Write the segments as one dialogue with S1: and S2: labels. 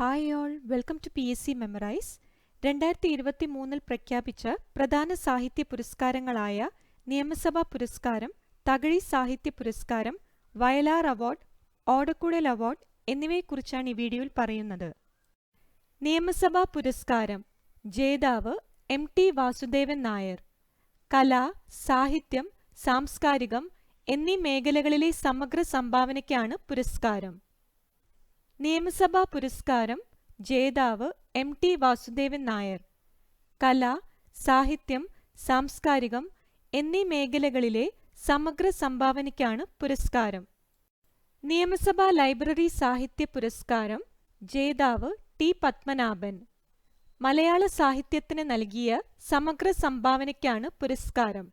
S1: Hi all welcome to P S C memorize രണ്ടായിരത്തി ഇരുപത്തി മൂന്നിൽ പ്രഖ്യാപിച്ച പ്രധാന സാഹിത്യ പുരസ്കാരങ്ങളായ നിയമസഭാ പുരസ്കാരം തകഴി സാഹിത്യ പുരസ്കാരം വയലാർ അവാർഡ് ഓടക്കുഴൽ അവാർഡ് എന്നിവയെക്കുറിച്ചാണ് ഈ വീഡിയോയിൽ പറയുന്നത്. നിയമസഭാ പുരസ്കാരം ജേതാവ് എം ടി വാസുദേവൻ നായർ. കല സാഹിത്യം സാംസ്കാരികം എന്നീ മേഖലകളിലെ സമഗ്ര സംഭാവനയ്ക്കാണ് പുരസ്കാരം. നിയമസഭാ പുരസ്കാരം ജേതാവ് എം ടി വാസുദേവൻ നായർ. കല സാഹിത്യം സാംസ്കാരികം എന്നീ മേഖലകളിലെ സമഗ്ര സംഭാവനയ്ക്കാണ് പുരസ്കാരം. നിയമസഭാ ലൈബ്രറി സാഹിത്യ പുരസ്കാരം ജേതാവ് ടി പത്മനാഭൻ. മലയാള സാഹിത്യത്തിന് നൽകിയ സമഗ്ര സംഭാവനയ്ക്കാണ് പുരസ്കാരം.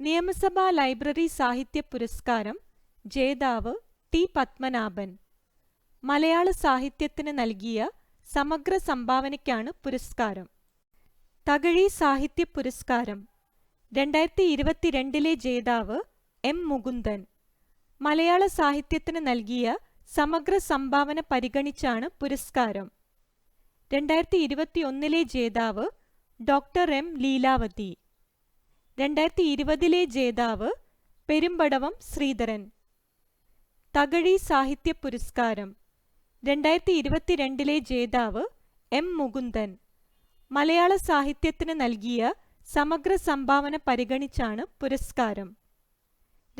S1: നിയമസഭാ ലൈബ്രറി സാഹിത്യ പുരസ്കാരം ജേതാവ് ടി പത്മനാഭൻ. മലയാള സാഹിത്യത്തിന് നൽകിയ സമഗ്ര സംഭാവനയ്ക്കാണ് പുരസ്കാരം. തകഴി സാഹിത്യ പുരസ്കാരം. രണ്ടായിരത്തി ഇരുപത്തിരണ്ടിലെ ജേതാവ് എം മുകുന്ദൻ. മലയാള സാഹിത്യത്തിന് നൽകിയ സമഗ്ര സംഭാവന പരിഗണിച്ചാണ് പുരസ്കാരം. രണ്ടായിരത്തി ഇരുപത്തിയൊന്നിലെ ജേതാവ് ഡോക്ടർ എം ലീലാവതി. രണ്ടായിരത്തി ഇരുപതിലെ ജേതാവ് പെരുമ്പടവം ശ്രീധരൻ. തകഴി സാഹിത്യ പുരസ്കാരം. രണ്ടായിരത്തി ഇരുപത്തിരണ്ടിലെ ജേതാവ് എം മുകുന്ദൻ. മലയാള സാഹിത്യത്തിന് നൽകിയ സമഗ്ര സംഭാവന പരിഗണിച്ചാണ് പുരസ്കാരം.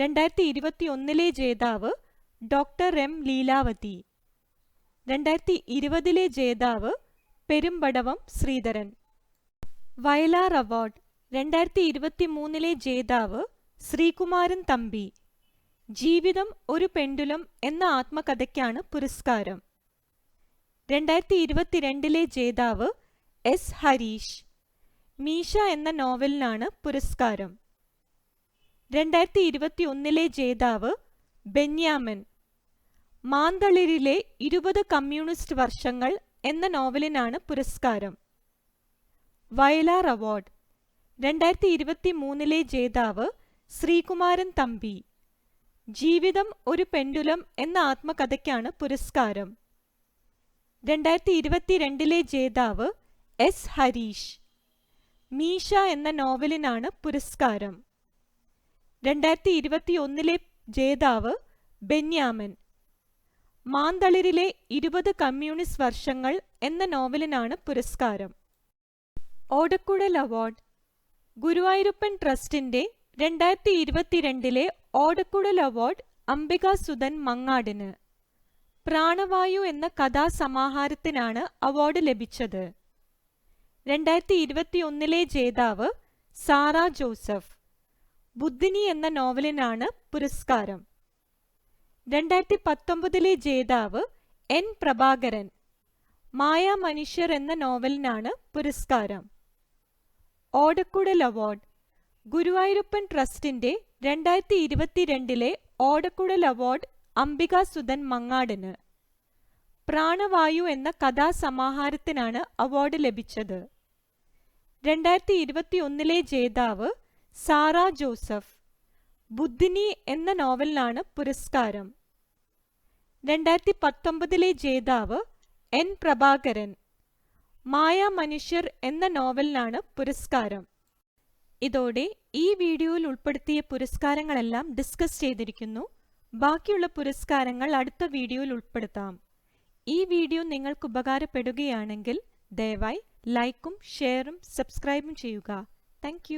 S1: രണ്ടായിരത്തി ഇരുപത്തിയൊന്നിലെ ജേതാവ് ഡോക്ടർ എം ലീലാവതി. രണ്ടായിരത്തി ഇരുപതിലെ ജേതാവ് പെരുമ്പടവം ശ്രീധരൻ. വയലാർ അവാർഡ്. രണ്ടായിരത്തി ഇരുപത്തി മൂന്നിലെ ജേതാവ് ശ്രീകുമാരൻ തമ്പി. ജീവിതം ഒരു പെണ്ടുലം എന്ന ആത്മകഥയ്ക്കാണ് പുരസ്കാരം. രണ്ടായിരത്തി ഇരുപത്തിരണ്ടിലെ ജേതാവ് എസ് ഹരീഷ്. മീഷ എന്ന നോവലിനാണ് പുരസ്കാരം. രണ്ടായിരത്തി ഇരുപത്തി ഒന്നിലെ ജേതാവ് ബെന്യാമൻ. മാന്തളിരിലെ ഇരുപത് കമ്മ്യൂണിസ്റ്റ് വർഷങ്ങൾ എന്ന നോവലിനാണ് പുരസ്കാരം. വയലാർ അവാർഡ്. രണ്ടായിരത്തി ഇരുപത്തി മൂന്നിലെ ജേതാവ് ശ്രീകുമാരൻ തമ്പി. ജീവിതം ഒരു പെൻഡുലം എന്ന ആത്മകഥയ്ക്കാണ് പുരസ്കാരം. രണ്ടായിരത്തി ഇരുപത്തിരണ്ടിലെ ജേതാവ് എസ് ഹരീഷ്. മീഷ എന്ന നോവലിനാണ് പുരസ്കാരം. രണ്ടായിരത്തി ഇരുപത്തി ഒന്നിലെ ജേതാവ് ബെന്യാമൻ. മാന്തളിരിലെ ഇരുപത് കമ്മ്യൂണിസ്റ്റ് വർഷങ്ങൾ എന്ന നോവലിനാണ് പുരസ്കാരം. ഓടക്കുഴൽ അവാർഡ്. ഗുരുവായൂരപ്പൻ ട്രസ്റ്റിന്റെ രണ്ടായിരത്തി ഇരുപത്തിരണ്ടിലെ ഓടക്കുഴൽ അവാർഡ് അംബിക സുധൻ മങ്ങാടിന്. പ്രാണവായു എന്ന കഥാസമാഹാരത്തിനാണ് അവാർഡ് ലഭിച്ചത്. രണ്ടായിരത്തി ഇരുപത്തിയൊന്നിലെ ജേതാവ് സാറ ജോസഫ് ബുദ്ധിനി എന്ന നോവലിനാണ് പുരസ്കാരം. രണ്ടായിരത്തി പത്തൊമ്പതിലെ ജേതാവ് എൻ പ്രഭാകരൻ മായ മനുഷ്യർ എന്ന നോവലിനാണ് പുരസ്കാരം. ഓടക്കുടൽ അവാർഡ് ഗുരുവായൂരപ്പൻ ട്രസ്റ്റിന്റെ രണ്ടായിരത്തി ഇരുപത്തിരണ്ടിലെ ഓടക്കുടൽ അവാർഡ് അംബിക സുധൻ മങ്ങാടിന്. പ്രാണവായു എന്ന കഥാസമാഹാരത്തിനാണ് അവാർഡ് ലഭിച്ചത്. രണ്ടായിരത്തി ഇരുപത്തി ഒന്നിലെ ജേതാവ് സാറ ജോസഫ് ബുദ്ധിനി എന്ന നോവലിനാണ് പുരസ്കാരം. രണ്ടായിരത്തി പത്തൊമ്പതിലെ ജേതാവ് എൻ പ്രഭാകരൻ മായാ മനുഷ്യർ എന്ന നോവലിനാണ് പുരസ്കാരം. ഇതോടെ ഈ വീഡിയോയിൽ ഉൾപ്പെടുത്തിയ പുരസ്കാരങ്ങളെല്ലാം ഡിസ്കസ് ചെയ്തിരിക്കുന്നു. ബാക്കിയുള്ള പുരസ്കാരങ്ങൾ അടുത്ത വീഡിയോയിൽ ഉൾപ്പെടുത്താം. ഈ വീഡിയോ നിങ്ങൾക്ക് ഉപകാരപ്പെടുകയാണെങ്കിൽ ദയവായി ലൈക്കും ഷെയറും സബ്സ്ക്രൈബും ചെയ്യുക. താങ്ക്